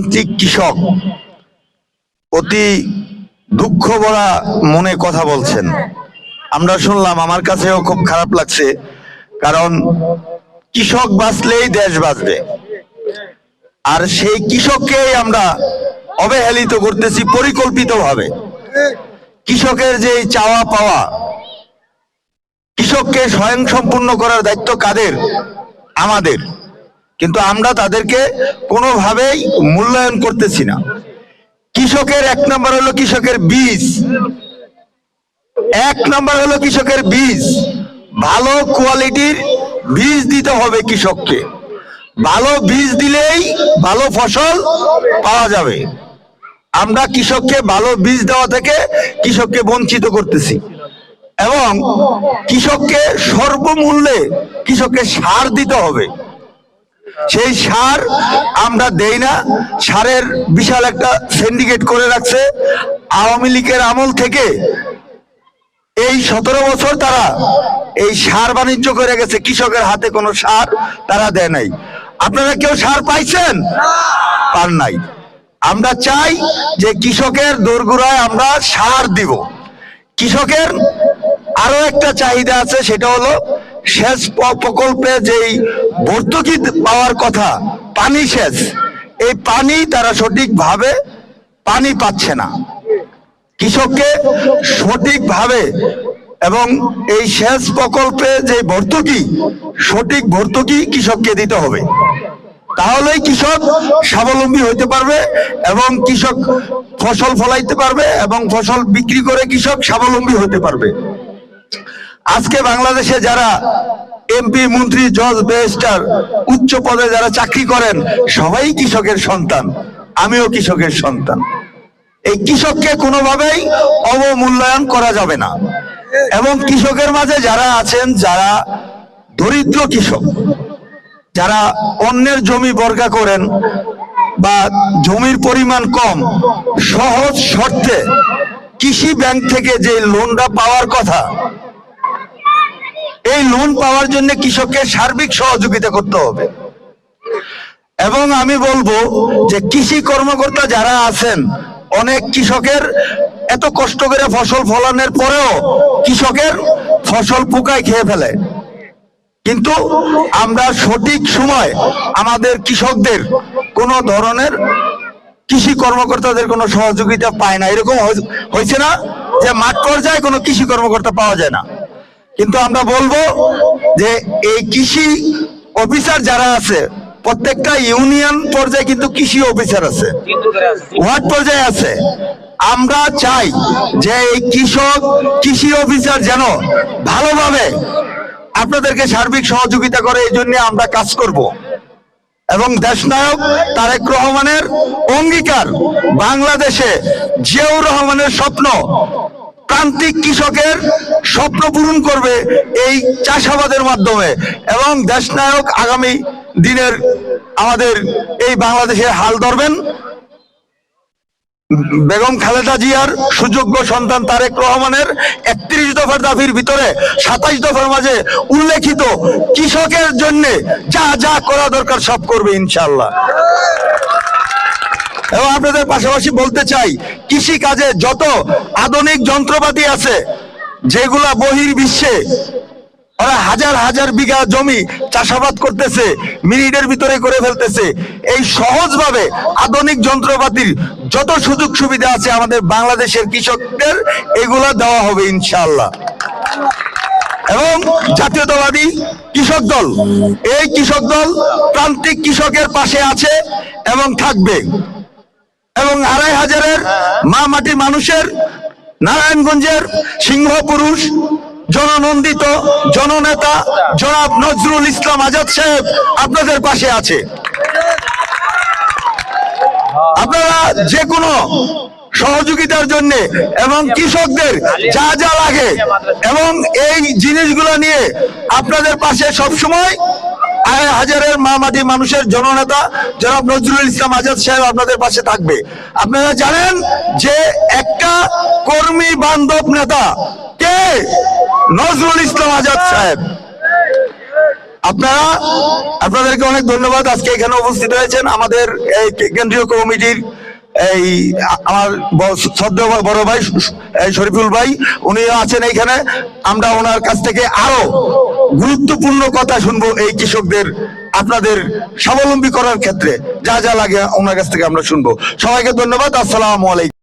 প্রান্তিক কৃষক, অতি দুঃখ ভরা মনে কথা বলছেন। আমরা শুনলাম, আমার কাছেও খুব খারাপ লাগছে, কারণ কৃষক বাঁচলেই দেশ বাঁচবে। আর সেই কৃষককেই আমরা অবহেলিত করতেছি পরিকল্পিতভাবে। কৃষকের যে চাওয়া পাওয়া, কৃষককে স্বয়ং সম্পূর্ণ করার দায়িত্ব কাদের? আমাদের। কিন্তু আমরা তাদেরকে কোনোভাবেই মূল্যায়ন করতেছি না। কৃষকের এক নম্বর হলো কৃষকের বীজ। এক নম্বর হলো কৃষকের বীজ। ভালো কোয়ালিটির বীজ দিতে হবে কৃষককে। ভালো বীজ দিলেই ভালো ফসল পাওয়া যাবে। আমরা কৃষককে ভালো বীজ দেওয়া থেকে কৃষককে বঞ্চিত করতেছি। এবং কৃষককে সর্বমূল্যে কৃষককে সার দিতে হবে। সেই সার আমরা দেই না। সারের বিশাল একটা সিন্ডিকেট করে রাখছে। আওয়ামী লীগের আমল থেকে এই সতেরো বছর তারা এই সার বাণিজ্য করে গেছে। কৃষকের হাতে কোনো সার তারা দেয় নাই। আপনারা কেউ সার পাইছেন? পান নাই। আমরা চাই যে কৃষকের দোরগোড়ায় আমরা সার দিব। কৃষকের আরও একটা চাহিদা আছে, সেটা হলো সেচ প্রকল্পে যেই ভর্তুকি পাওয়ার কথা, পানি সেচ, এই পানি তারা সঠিকভাবে পানি পাচ্ছে না। কৃষককে সঠিকভাবে এবং এই সেচ প্রকল্পে যে ভর্তুকি, সঠিক ভর্তুকি কৃষককে দিতে হবে। তাহলেই কৃষক স্বাবলম্বী হতে পারবে এবং কৃষক ফসল ফলাইতে পারবে এবং ফসল বিক্রি করে কৃষক স্বাবলম্বী হতে পারবে। আজকে বাংলাদেশে যারা এমপি মন্ত্রী, জজ ব্যারিস্টার উচ্চ পদে যারা চাকরি করেন, সবাই কৃষকের সন্তান। আমিও কৃষকের সন্তান। এই কৃষককে কোনোভাবেই অবমূল্যায়ন করা যাবে না। এবং কৃষকের মাঝে যারা আছেন, যারা দরিদ্র কৃষক, যারা অন্যের জমি বর্গা করেন বা জমির পরিমাণ কম, সহজ শর্তে কৃষি ব্যাংক থেকে যে লোনটা পাওয়ার কথা এই লোন পাওয়ার জন্য কৃষককে সার্বিক সহযোগিতা করতে হবে। এবং আমি বলব যে কৃষি কর্মকর্তা যারা আছেন, অনেক কৃষকের এত কষ্ট করে ফসল ফলানোর পরেও কৃষকের ফসল পোকায় খেয়ে ফেলে। কিন্তু আমরা সঠিক সময় আমাদের কৃষকদের কোনো ধরনের কৃষি কর্মকর্তাদের কোনো সহযোগিতা পায় না। এরকম হয়ে- হয়েছে না যে মাঠ পর্যায়ে কোনো কৃষি কর্মকর্তা পাওয়া যায় না। কিন্তু আমরা বলব যে এই কৃষি অফিসার যারা আছে, প্রত্যেকটা ইউনিয়ন পর্যায়ে কিন্তু কৃষি অফিসার আছে। ওয়ার্ড পর্যায়ে আছে। আমরা চাই যে এই কৃষক, কৃষি অফিসার যেন ভালোভাবে আপনাদেরকে সার্বিক সহযোগিতা করে, এই জন্য আমরা কাজ করব। এবং দেশনায়ক তারেক রহমানের অঙ্গীকার বাংলাদেশে জিয়াউর রহমানের স্বপ্ন প্রান্তিক কৃষকের স্বপ্ন পূরণ করবে এই চাষাবাদের মাধ্যমে। এবং দেশনায়ক আগামী দিনের আমাদের এই বাংলাদেশের হাল ধরবেন। বেগম খালেদা জিয়ার সুযোগ্য সন্তান তারেক রহমানের একত্রিশ দফার দাবির ভিতরে সাতাইশ দফার মাঝে উল্লেখিত কৃষকের জন্য যা যা করা দরকার সব করবে ইনশাল্লাহ এবং আপনাদের পাশাপাশি বলতে চাই কৃষি কাজে যত আধুনিক যন্ত্রপাতি আছে, যেগুলা বহির বিশ্বে ওরা হাজার হাজার বিঘা জমি চাষাবাদ করতেছে, মিনিটের ভিতরে করে ফেলতেছে, এই সহজভাবে আধুনিক যন্ত্রপাতির যত সুযোগ সুবিধা আছে আমাদের বাংলাদেশের কৃষকদের, এগুলা দেওয়া হবে ইনশাল্লাহ এবং জাতীয়তাবাদী কৃষক দল, এই কৃষক দল প্রান্তিক কৃষকের পাশে আছে এবং থাকবে। এবং আড়াই হাজারের মা মাটি মানুষের নারায়ণগঞ্জের সিংহ পুরুষ জননন্দিত জননেতা জনাব নজরুল ইসলাম আজাদ সাহেব আপনাদের পাশে আছে। আপনারা যে কোনো সহযোগিতার জন্য এবং কৃষকদের যা যা লাগে এবং এই জিনিসগুলো নিয়ে আপনাদের পাশে সবসময় আড়াই হাজারের মা মাটি মানুষের জননেতা জনাব নজরুল ইসলাম আজাদ সাহেব আপনাদের পাশে থাকবে। আপনারা জানেন যে একটা কর্মী বান্ধব নেতা কে? নজরুল ইসলাম আজাদ সাহেব। আপনারা, আপনাদেরকে অনেক ধন্যবাদ। আজকে এখানে উপস্থিত হয়েছেন আমাদের এই কেন্দ্রীয় কমিটির এই আমার শ্রদ্ধেয় বড় ভাই শরীফুল ভাই। উনিও আছেন এইখানে আমরা ওনার কাছ থেকে আরও গুরুত্বপূর্ণ কথা শুনব এই কৃষকদের আপনাদের স্বাবলম্বী করার ক্ষেত্রে। যা যা লাগে ওনার কাছ থেকে আমরা শুনব। সবাইকে ধন্যবাদ, আসসালাম আলাইকুম।